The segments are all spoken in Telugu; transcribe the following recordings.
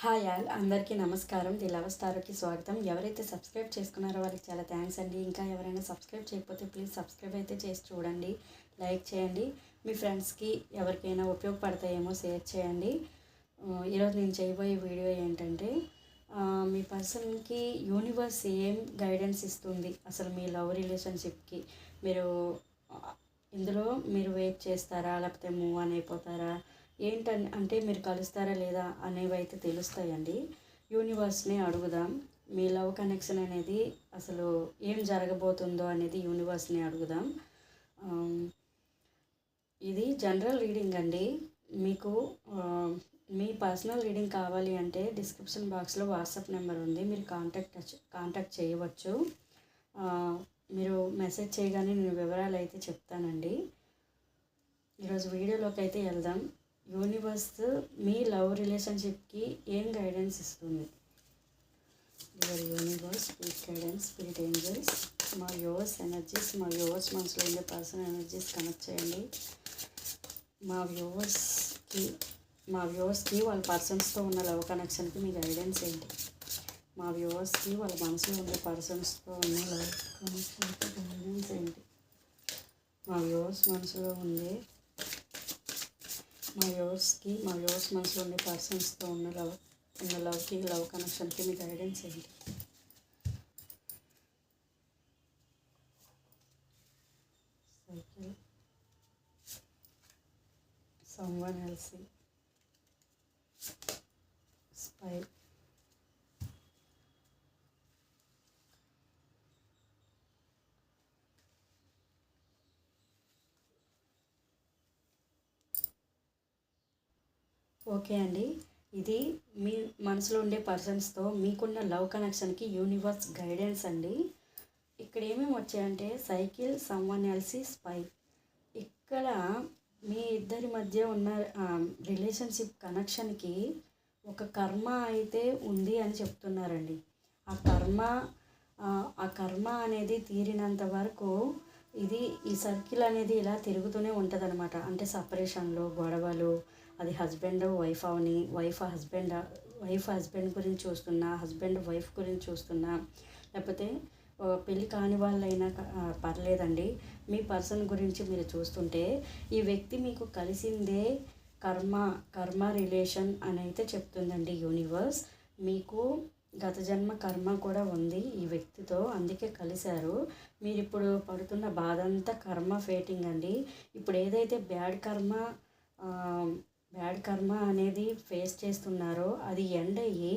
హాయ్ ఆల్ అందరికీ నమస్కారం. ది లవ్ స్టార్కి స్వాగతం. ఎవరైతే సబ్స్క్రైబ్ చేసుకున్నారో వాళ్ళకి చాలా థ్యాంక్స్ అండి. ఇంకా ఎవరైనా సబ్స్క్రైబ్ చేయకపోతే ప్లీజ్ సబ్స్క్రైబ్ అయితే చేసి చూడండి. లైక్ చేయండి. మీ ఫ్రెండ్స్కి ఎవరికైనా ఉపయోగపడతాయేమో షేర్ చేయండి. ఈరోజు నేను చేయబోయే వీడియో ఏంటంటే మీ పర్సన్కి యూనివర్స్ ఏం గైడెన్స్ ఇస్తుంది అసలు మీ లవ్ రిలేషన్షిప్కి? మీరు ఇందులో మీరు వెయిట్ చేస్తారా? లేకపోతే మూవ్ అని అయిపోతారా? ఏంటని అంటే మీరు కలుస్తారా లేదా అనేవి అయితే తెలుస్తాయండి. యూనివర్స్ని అడుగుదాం. మీ లవ్ కనెక్షన్ అనేది అసలు ఏం జరగబోతుందో అనేది యూనివర్స్ని అడుగుదాం. ఇది జనరల్ రీడింగ్ అండి. మీకు మీ పర్సనల్ రీడింగ్ కావాలి అంటే డిస్క్రిప్షన్ బాక్స్లో వాట్సాప్ నెంబర్ ఉంది. మీరు కాంటాక్ట్ కాంటాక్ట్ చేయవచ్చు. మీరు మెసేజ్ చేయగానే నేను వివరాలు అయితే చెప్తానండి. ఈరోజు వీడియోలోకి అయితే వెళ్దాం. యూనివర్స్ మీ లవ్ రిలేషన్షిప్కి ఏం గైడెన్స్ ఇస్తుంది? Your universe spirit guidance spirit angels మా యువర్స్ ఎనర్జీస్ మా యువర్స్ మనసులో ఉండే పర్సన్ ఎనర్జీస్ కనెక్ట్ చేయండి. మా వ్యూవర్స్కి మా వ్యూవర్స్కి వాళ్ళ పర్సన్స్తో ఉన్న లవ్ కనెక్షన్కి మీ గైడెన్స్ ఏంటి? మా వ్యూవర్స్కి వాళ్ళ మనసులో ఉండే పర్సన్స్తో ఉన్న లవ్ కనెక్షన్కి గైడెన్స్ ఏంటి? మా వ్యూవర్స్ మనసులో ఉండే మా వ్యూవర్స్కి మా వ్యూవర్స్ మనసులో ఉండే పర్సన్స్తో ఉన్న లవ్ ఉన్న లవ్కి లవ్ కనెక్షన్కి మీ గైడెన్స్ ఏంటి? Cycle. Someone else spy okay అండి. ఇది మీ మనసులో ఉండే పర్సన్స్తో మీకున్న లవ్ కనెక్షన్కి యూనివర్స్ గైడెన్స్ అండి. ఇక్కడ ఏమేమి వచ్చాయంటే సైకిల్ సమ్వన్ ఎల్సీ స్పై ఇక్కడ మీ ఇద్దరి మధ్య ఉన్న రిలేషన్షిప్ కనెక్షన్కి ఒక కర్మ అయితే ఉంది అని చెప్తున్నారండి. ఆ కర్మ ఆ, కర్మ అనేది తీరినంత వరకు ఇది ఈ సర్కిల్ అనేది ఇలా తిరుగుతూనే ఉంటుంది అనమాట అంటే సపరేషన్లు గొడవలు అది హస్బెండ్ వైఫ్ అవని వైఫ్ హస్బెండ్ వైఫ్ హస్బెండ్ గురించి చూస్తున్నా హస్బెండ్ వైఫ్ గురించి చూస్తున్నా లేకపోతే పెళ్ళి కాని వాళ్ళైనా పర్లేదండి. మీ పర్సన్ గురించి మీరు చూస్తుంటే ఈ వ్యక్తి మీకు కలిసిందే కర్మ కర్మ రిలేషన్ అని అయితే చెప్తుందండి యూనివర్స్ మీకు గత జన్మ కర్మ కూడా ఉంది ఈ వ్యక్తితో అందుకే కలిశారు. మీరు ఇప్పుడు పడుతున్న బాధ అంతా కర్మ ఫేటింగ్ అండి. ఇప్పుడు ఏదైతే బ్యాడ్ కర్మ బ్యాడ్ కర్మ అనేది ఫేస్ చేస్తున్నారో అది ఎండ్ అయ్యి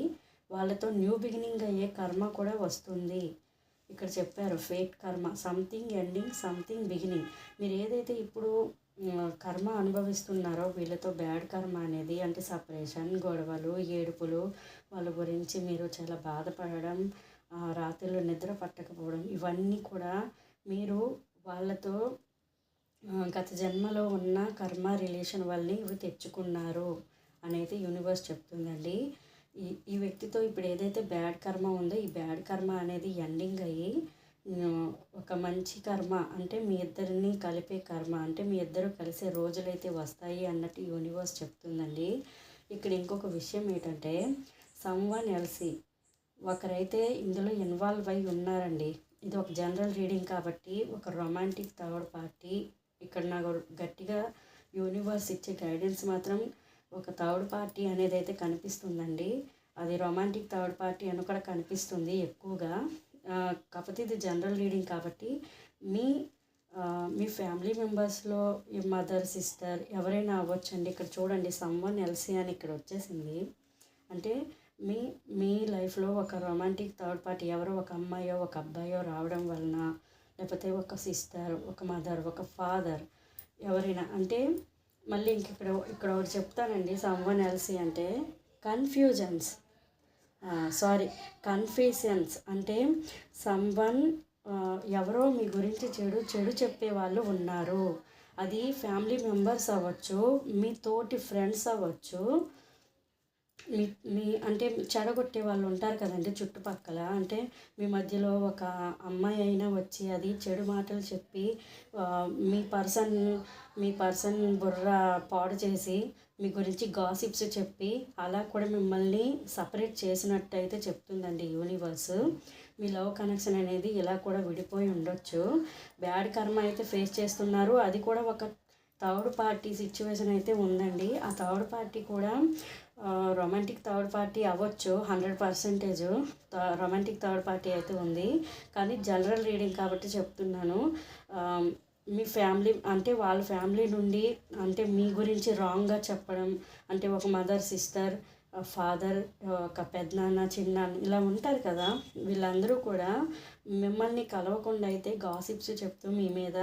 వాళ్ళతో న్యూ బిగినింగ్ అయ్యే కర్మ కూడా వస్తుంది. ఇక్కడ చెప్పారు ఫేట్ కర్మ సంథింగ్ ఎండింగ్ సంథింగ్ బిగినింగ్ మీరు ఏదైతే ఇప్పుడు కర్మ అనుభవిస్తున్నారో వీళ్ళతో బ్యాడ్ కర్మ అనేది అంటే సపరేషన్ గొడవలు ఏడుపులు వాళ్ళ గురించి మీరు చాలా బాధపడడం రాత్రిలో నిద్ర పట్టకపోవడం ఇవన్నీ కూడా మీరు వాళ్ళతో గత జన్మలో ఉన్న కర్మ రిలేషన్ వల్లే ఇవి తెచ్చుకున్నారు అనేది యూనివర్స్ చెప్తుందండి. ఈ ఈ వ్యక్తితో ఇప్పుడు ఏదైతే బ్యాడ్ కర్మ ఉందో ఈ బ్యాడ్ కర్మ అనేది ఎండింగ్ అయ్యి ఒక మంచి కర్మ అంటే మీ ఇద్దరిని కలిపే కర్మ అంటే మీ ఇద్దరు కలిసే రోజులైతే వస్తాయి అన్నట్టు యూనివర్స్ చెప్తుందండి. ఇక్కడ ఇంకొక విషయం ఏంటంటే సమ్వన్ ఎల్సీ ఒకరైతే ఇందులో ఇన్వాల్వ్ అయి ఉన్నారండి. ఇది ఒక జనరల్ రీడింగ్ కాబట్టి ఒక రొమాంటిక్ థర్డ్ పార్టీ ఇక్కడ నాకు గట్టిగా యూనివర్స్ ఇచ్చే గైడెన్స్ మాత్రం ఒక థర్డ్ పార్టీ అనేది అయితే కనిపిస్తుందండి. అది రొమాంటిక్ థర్డ్ పార్టీ అని కూడా కనిపిస్తుంది ఎక్కువగా. కాకపోతే ఇది జనరల్ రీడింగ్ కాబట్టి మీ మీ ఫ్యామిలీ మెంబర్స్లో ఈ మదర్ సిస్టర్ ఎవరైనా అవ్వచ్చండి. ఇక్కడ చూడండి సమ్వన్ ఎల్సీ అని ఇక్కడ వచ్చేసింది. అంటే మీ మీ లైఫ్లో ఒక రొమాంటిక్ థర్డ్ పార్టీ ఎవరో ఒక అమ్మాయో ఒక అబ్బాయో రావడం వలన లేకపోతే ఒక సిస్టర్ ఒక మదర్ ఒక ఫాదర్ ఎవరైనా అంటే మళ్ళీ ఇంక ఇక్కడ ఇక్కడ ఒకటి చెప్తానండి సమ్వన్ ఎల్సీ అంటే కన్ఫ్యూజన్స్ సారీ కన్ఫ్యూషన్స్ అంటే సమ్వన్ ఎవరో మీ గురించి చెడు చెడు చెప్పే వాళ్ళు ఉన్నారు. అది ఫ్యామిలీ మెంబర్స్ అవ్వచ్చు మీ తోటి ఫ్రెండ్స్ అవ్వచ్చు. మీ మీ అంటే చెడగొట్టే వాళ్ళు ఉంటారు కదండి చుట్టుపక్కల. అంటే మీ మధ్యలో ఒక అమ్మాయి అయినా వచ్చి అది చెడు మాటలు చెప్పి మీ పర్సన్ మీ పర్సన్ బుర్ర పాడు చేసి మీ గురించి గాసిప్స్ చెప్పి అలా కూడా మిమ్మల్ని సపరేట్ చేసినట్టయితే చెప్తుందండి యూనివర్స్. మీ లవ్ కనెక్షన్ అనేది ఇలా కూడా విడిపోయి ఉండొచ్చు. బ్యాడ్ కర్మ అయితే ఫేస్ చేస్తున్నారు. అది కూడా ఒక థర్డ్ పార్టీ సిచ్యువేషన్ అయితే ఉందండి. ఆ థర్డ్ పార్టీ కూడా రొమాంటిక్ థర్డ్ పార్టీ అవ్వచ్చు hundred percentage romantic third party అయితే ఉంది. కానీ జనరల్ రీడింగ్ కాబట్టి చెప్తున్నాను. మీ ఫ్యామిలీ అంటే వాళ్ళ ఫ్యామిలీ నుండి అంటే మీ గురించి రాంగ్గా చెప్పడం అంటే ఒక మదర్ సిస్టర్ ఫాదర్ ఒక పెద్దనాన్న చిన్నాన్న ఇలా ఉంటారు కదా. వీళ్ళందరూ కూడా మిమ్మల్ని కలవకుండా అయితే గాసిప్స్ చెప్తూ మీ మీద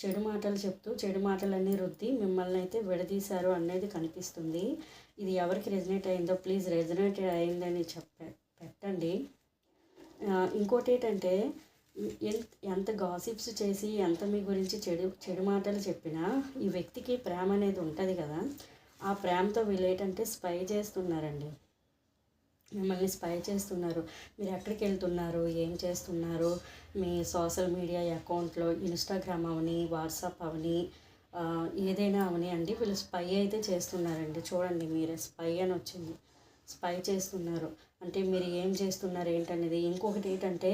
చెడు మాటలు చెప్తూ చెడు మాటలన్నీ రుద్ది మిమ్మల్ని అయితే విడదీశారు అనేది కనిపిస్తుంది. ఇది ఎవరికి రెజనేట్ అయిందో ప్లీజ్ రెజనేట్ అయిందని చెప్ప పెట్టండి. ఇంకోటి ఏంటంటే ఎంత ఎంత గాసిప్స్ చేసి ఎంత మీ గురించి చెడు చెడు మాటలు చెప్పినా ఈ వ్యక్తికి ప్రేమ అనేది ఉంటుంది కదా. ఆ ప్రేమతో వీళ్ళు ఏంటంటే స్పై చేస్తున్నారండి. మిమ్మల్ని స్పై చేస్తున్నారు. మీరు ఎక్కడికి వెళ్తున్నారు? ఏం చేస్తున్నారు? మీ సోషల్ మీడియా అకౌంట్లో ఇన్స్టాగ్రామ్ అవని వాట్సాప్ అవని ఏదైనా అవని అండి. వీళ్ళు స్పై అయితే చేస్తున్నారండి. చూడండి మీరే స్పై అని వచ్చింది. స్పై చేస్తున్నారు. అంటే మీరు ఏం చేస్తున్నారు ఏంటనేది. ఇంకొకటి ఏంటంటే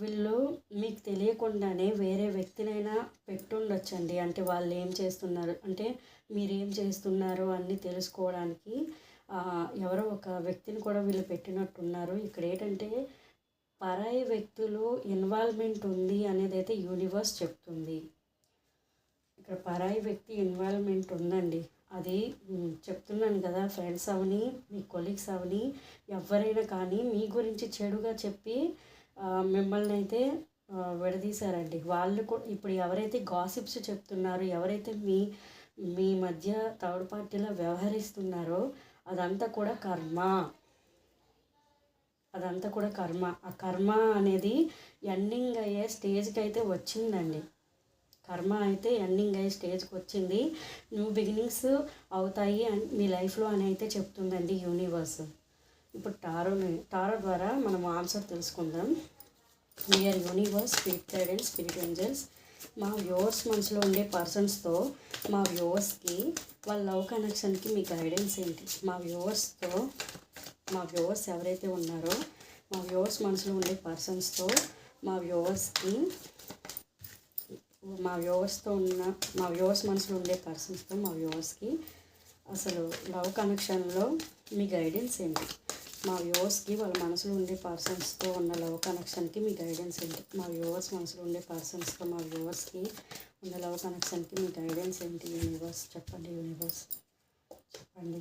వీళ్ళు మీకు తెలియకుండానే వేరే వ్యక్తినైనా పెట్టుండొచ్చండి. అంటే వాళ్ళు ఏం చేస్తున్నారు? అంటే మీరు ఏం చేస్తున్నారు అన్నీ తెలుసుకోవడానికి ఎవరో ఒక వ్యక్తిని కూడా వీళ్ళు పెట్టినట్టున్నారు. ఇక్కడ ఏంటంటే పరాయి వ్యక్తులు ఇన్వాల్వ్మెంట్ ఉంది అనేది అయితే యూనివర్స్ చెప్తుంది. ఇక్కడ పరాయి వ్యక్తి ఇన్వాల్వ్మెంట్ ఉందండి. అది చెప్తున్నాను కదా ఫ్రెండ్స్ అవని మీ కొలీగ్స్ అవని ఎవరైనా కానీ మీ గురించి చెడుగా చెప్పి మిమ్మల్ని అయితే విడదీశారండి. వాళ్ళు కూడా ఇప్పుడు ఎవరైతే గాసిప్స్ చెప్తున్నారో ఎవరైతే మీ మీ మధ్య థర్డ్ పార్టీలో వ్యవహరిస్తున్నారో అదంతా కూడా కర్మ. అదంతా కూడా కర్మ. ఆ కర్మ అనేది ఎండింగ్ అయ్యే స్టేజ్కి అయితే వచ్చిందండి. కర్మ అయితే ఎండింగ్ అయ్యే స్టేజ్కి వచ్చింది. న్యూ బిగినింగ్స్ అవుతాయి అని మీ లైఫ్లో అని అయితే చెప్తుందండి యూనివర్స్. ఇప్పుడు టారో టారో ద్వారా మనం ఆన్సర్ తెలుసుకుందాం. We are universe spirit guidance spirit angels మా వ్యూవర్స్ మనసులో ఉండే పర్సన్స్తో మా వ్యూవర్స్కి వాళ్ళ లవ్ కనెక్షన్కి మీ గైడెన్స్ ఏంటి? మా వ్యూవర్స్తో మా వ్యూవర్స్ ఎవరైతే ఉన్నారో మా వ్యూవర్స్ మనసులో ఉండే పర్సన్స్తో మా వ్యూవర్స్కి మా వ్యూవర్స్తో ఉన్న మా వ్యూవర్స్ మనసులో ఉండే పర్సన్స్తో మా వ్యూవర్స్కి అసలు లవ్ కనెక్షన్లో మీ గైడెన్స్ ఏంటి? మా వ్యూవర్స్కి వాళ్ళ మనసులో ఉండే పర్సన్స్తో ఉన్న లవ్ కనెక్షన్కి మీ గైడెన్స్ ఏంటి? మా వ్యూవర్స్ మనసులో ఉండే పర్సన్స్తో మా వ్యూవర్స్కి ఉన్న లవ్ కనెక్షన్కి మీ గైడెన్స్ ఏంటి? యూనివర్స్ చెప్పండి యూనివర్స్ చెప్పండి.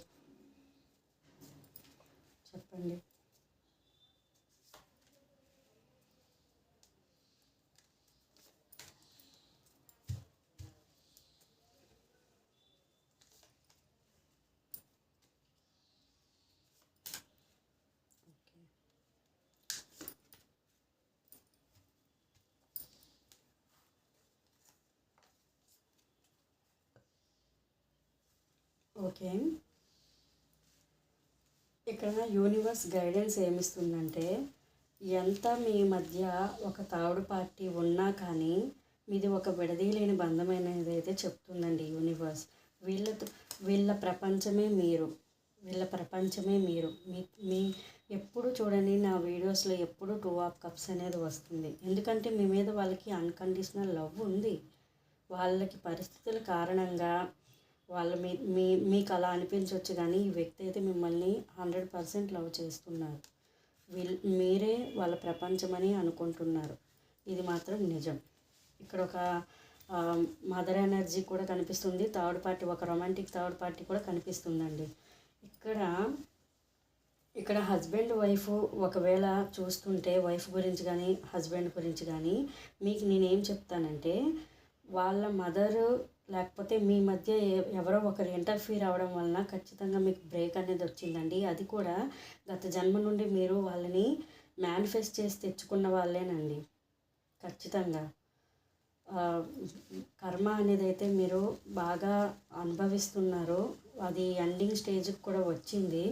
చెప్పండి. ఓకే. ఇక్కడ యూనివర్స్ గైడెన్స్ ఏమిస్తుందంటే ఎంత మీ మధ్య ఒక తావుడు పార్టీ ఉన్నా కానీ మీది ఒక విడదీయలేని బంధమైనది అయితే చెప్తుందండి యూనివర్స్. వీళ్ళతో వీళ్ళ ప్రపంచమే మీరు. వీళ్ళ ప్రపంచమే మీరు. మీ మీ ఎప్పుడు చూడండి నా వీడియోస్లో ఎప్పుడు టూ ఆఫ్ కప్స్ అనేది వస్తుంది. ఎందుకంటే మీ మీద వాళ్ళకి అన్కండిషనల్ లవ్ ఉంది. వాళ్ళకి పరిస్థితుల కారణంగా వాళ్ళు మీ మీ మీకు అలా అనిపించవచ్చు కానీ ఈ వ్యక్తి అయితే మిమ్మల్ని హండ్రెడ్ పర్సెంట్ లవ్ చేస్తున్నారు. వీల్ మీరే వాళ్ళ ప్రపంచమని అనుకుంటున్నారు. ఇది మాత్రం నిజం. ఇక్కడ ఒక మదర్ ఎనర్జీ కూడా కనిపిస్తుంది. థర్డ్ పార్టీ ఒక రొమాంటిక్ థర్డ్ పార్టీ కూడా కనిపిస్తుందండి. ఇక్కడ ఇక్కడ హస్బెండ్ వైఫ్ ఒకవేళ చూస్తుంటే వైఫ్ గురించి కానీ హస్బెండ్ గురించి కానీ మీకు నేనేం చెప్తానంటే వాళ్ళ మదరు లేకపోతే మీ మధ్య ఎవరో ఒకరు ఇంటర్ఫీర్ అవ్వడం వలన ఖచ్చితంగా మీకు బ్రేక్ అనేది వచ్చిందండి. అది కూడా గత జన్మ నుండి మీరు వాళ్ళని మేనిఫెస్ట్ చేసి తెచ్చుకున్న వాళ్ళేనండి. ఖచ్చితంగా. కర్మ అనేది అయితే మీరు బాగా అనుభవిస్తున్నారు. అది ఎండింగ్ స్టేజ్కి కూడా వచ్చింది.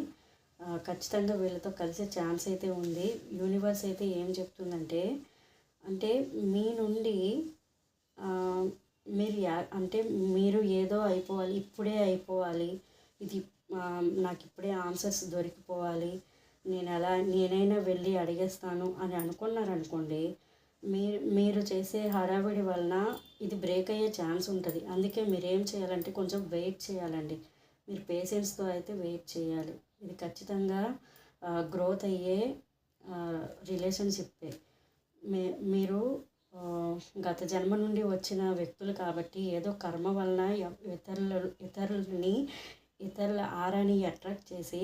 ఖచ్చితంగా వీళ్ళతో కలిసే ఛాన్స్ అయితే ఉంది. యూనివర్స్ అయితే ఏం చెప్తుందంటే అంటే మీ నుండి మీరు యా అంటే మీరు ఏదో అయిపోవాలి ఇప్పుడే అయిపోవాలి. ఇది నాకు ఇప్పుడే ఆన్సర్స్ దొరికిపోవాలి. నేను ఎలా నేనైనా వెళ్ళి అడిగేస్తాను అని అనుకున్నారనుకోండి మీరు మీరు చేసే హడావిడి వలన ఇది బ్రేక్ అయ్యే ఛాన్స్ ఉంటుంది. అందుకే మీరు ఏం చేయాలంటే కొంచెం వెయిట్ చేయాలండి. మీరు పేషెన్స్తో అయితే వెయిట్ చేయాలి. ఇది ఖచ్చితంగా గ్రోత్ అయ్యే రిలేషన్షిప్పే మీ మీరు గత జన్మ నుండి వచ్చిన వ్యక్తులు కాబట్టి ఏదో కర్మ వలన ఇతరుల ఇతరులని ఇతరుల ఆరాని అట్రాక్ట్ చేసి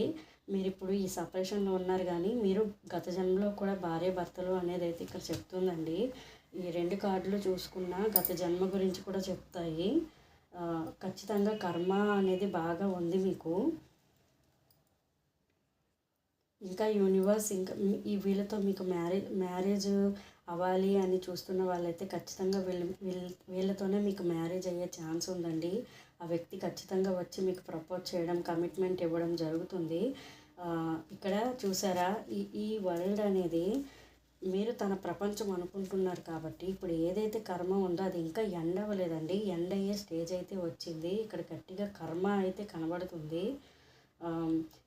మీరు ఇప్పుడు ఈ సపరేషన్లో ఉన్నారు కానీ మీరు గత జన్మలో కూడా భార్య భర్తలు అనేది అయితే ఇక్కడ చెప్తుందండి. ఈ రెండు కార్డులు చూసుకున్నా గత జన్మ గురించి కూడా చెప్తాయి. ఖచ్చితంగా కర్మ అనేది బాగా ఉంది మీకు. ఇంకా యూనివర్స్ ఇంకా ఈ వీళ్ళతో మీకు మ్యారేజ్ మ్యారేజ్ అవ్వాలి అని చూస్తున్న వాళ్ళైతే ఖచ్చితంగా వీళ్ళు వీళ్ళ వీళ్ళతోనే మీకు మ్యారేజ్ అయ్యే ఛాన్స్ ఉందండి. ఆ వ్యక్తి ఖచ్చితంగా వచ్చి మీకు ప్రపోజ్ చేయడం కమిట్మెంట్ ఇవ్వడం జరుగుతుంది. ఇక్కడ చూసారా? ఈ ఈ వరల్డ్ అనేది మీరు తన ప్రపంచం అనుకుంటున్నారు కాబట్టి ఇప్పుడు ఏదైతే కర్మ ఉందో అది ఇంకా ఎండ్ అవ్వలేదండి. ఎండ్ అయ్యే స్టేజ్ అయితే వచ్చింది. ఇక్కడ గట్టిగా కర్మ అయితే కనబడుతుంది.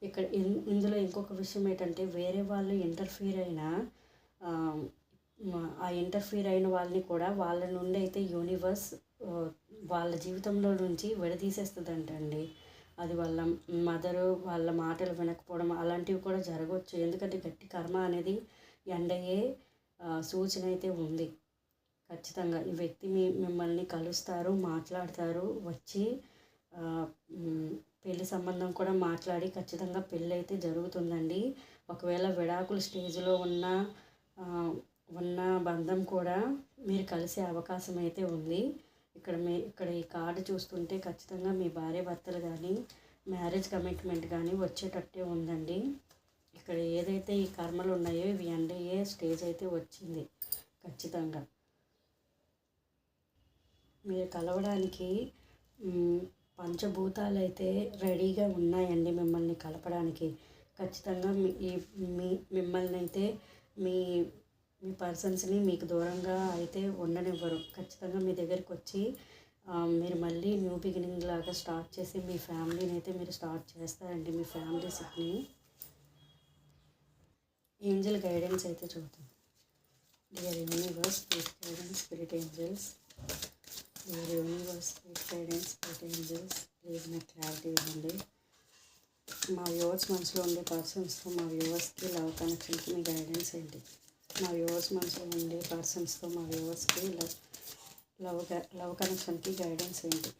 ఇక్కడ ఇందులో ఇంకొక విషయం ఏంటంటే వేరే వాళ్ళు ఇంటర్ఫీర్ అయినా ఆ ఇంటర్ఫీర్ అయిన వాళ్ళని కూడా వాళ్ళ నుండి అయితే యూనివర్స్ వాళ్ళ జీవితంలో నుంచి విడదీసేస్తుందంటండి. అది వాళ్ళ మదరు వాళ్ళ మాటలు వినకపోవడం అలాంటివి కూడా జరగవచ్చు ఎందుకంటే గట్టి కర్మ అనేది ఎండయ్యే సూచన అయితే ఉంది. ఖచ్చితంగా ఈ వ్యక్తి మీ మిమ్మల్ని కలుస్తారు మాట్లాడతారు వచ్చి పెళ్ళి సంబంధం కూడా మాట్లాడి ఖచ్చితంగా పెళ్ళి అయితే జరుగుతుందండి. ఒకవేళ విడాకుల స్టేజ్లో ఉన్న ఉన్న బంధం కూడా మీరు కలిసే అవకాశం అయితే ఉంది. ఇక్కడ మీ ఇక్కడ ఈ కార్డు చూస్తుంటే ఖచ్చితంగా మీ భార్య భర్తలు కానీ మ్యారేజ్ కమిట్మెంట్ కానీ వచ్చేటట్టే ఉందండి. ఇక్కడ ఏదైతే ఈ కర్మలు ఉన్నాయో ఇవి ఎండ్ అయ్యే స్టేజ్ అయితే వచ్చింది ఖచ్చితంగా. మీరు కలవడానికి పంచభూతాలు అయితే రెడీగా ఉన్నాయండి మిమ్మల్ని కలపడానికి. ఖచ్చితంగా మీ ఈ- మీ మిమ్మల్ని అయితే మీ మీ పర్సన్స్ని మీకు దూరంగా అయితే ఉండనివ్వరు. ఖచ్చితంగా మీ దగ్గరికి వచ్చి మీరు మళ్ళీ న్యూ బిగినింగ్ లాగా స్టార్ట్ చేసి మీ ఫ్యామిలీని అయితే మీరు స్టార్ట్ చేస్తారండి. మీ ఫ్యామిలీస్ని ఏంజల్ గైడెన్స్ అయితే చూద్దాం. Dear universe spirit guidance spirit angels dear universe spirit guidance spirit angels please నాకు క్లారిటీ ఇవ్వండి మా వ్యూవర్స్ మనసులో ఉండే పర్సన్స్తో మా వ్యూవర్స్కి లవ్ కనెక్షన్కి మీ గైడెన్స్ ఏంటి? మా వ్యూవర్స్ మనసులో ఉండే పర్సన్స్తో మా వ్యూవర్స్కి లవ్ లవ్ లవ్ కనెక్షన్కి గైడెన్స్ ఏంటి?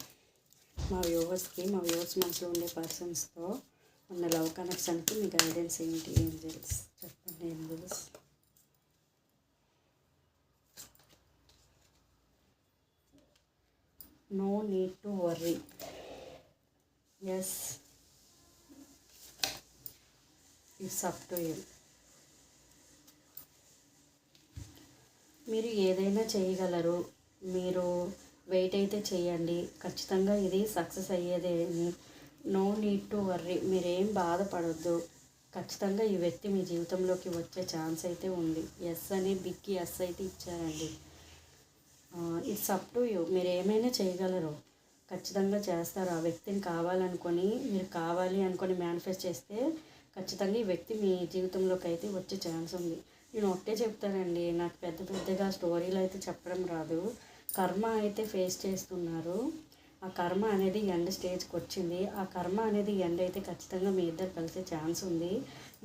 మా వ్యూవర్స్కి మా వ్యూవర్స్ మనసులో ఉండే పర్సన్స్తో ఉన్న లవ్ కనెక్షన్కి మీ గైడెన్స్ ఏంటి ఏంజల్స్ చెప్పండి angels no need to worry yes it's up to you మీరు ఏదైనా చేయగలరు మీరు వెయిట్ అయితే చేయండి. ఖచ్చితంగా ఇది సక్సెస్ అయ్యేదే నో నీడ్ టు వర్రీ మీరేం బాధపడొద్దు. ఖచ్చితంగా ఈ వ్యక్తి మీ జీవితంలోకి వచ్చే ఛాన్స్ అయితే ఉంది. ఎస్ అని బిగ్ ఎస్ అయితే ఇచ్చారండి. ఇట్స్ అప్ టు యూ మీరు ఏమైనా చేయగలరు ఖచ్చితంగా చేస్తారు. ఆ వ్యక్తిని కావాలనుకొని మీరు కావాలి అనుకొని మేనిఫెస్ట్ చేస్తే ఖచ్చితంగా ఈ వ్యక్తి మీ జీవితంలోకి అయితే వచ్చే ఛాన్స్ ఉంది. నేను ఒకటే చెప్తానండి. నాకు పెద్ద పెద్దగా స్టోరీలు అయితే చెప్పడం రాదు. కర్మ అయితే ఫేస్ చేస్తున్నారు. ఆ కర్మ అనేది ఎండ్ స్టేజ్కి వచ్చింది. ఆ కర్మ అనేది ఎండ్ అయితే ఖచ్చితంగా మీ ఇద్దరు కలిసే ఛాన్స్ ఉంది.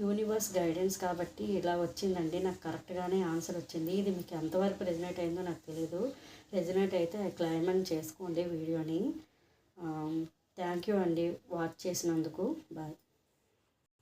యూనివర్స్ గైడెన్స్ కాబట్టి ఇలా వచ్చిందండి. నాకు కరెక్ట్గానే ఆన్సర్ వచ్చింది. ఇది మీకు ఎంతవరకు రెజినేట్ అయిందో నాకు తెలియదు రెజినేట్ అయితే క్లైమన్ చేసుకోండి వీడియోని. థ్యాంక్ యూ అండి వాచ్ చేసినందుకు. బాయ్.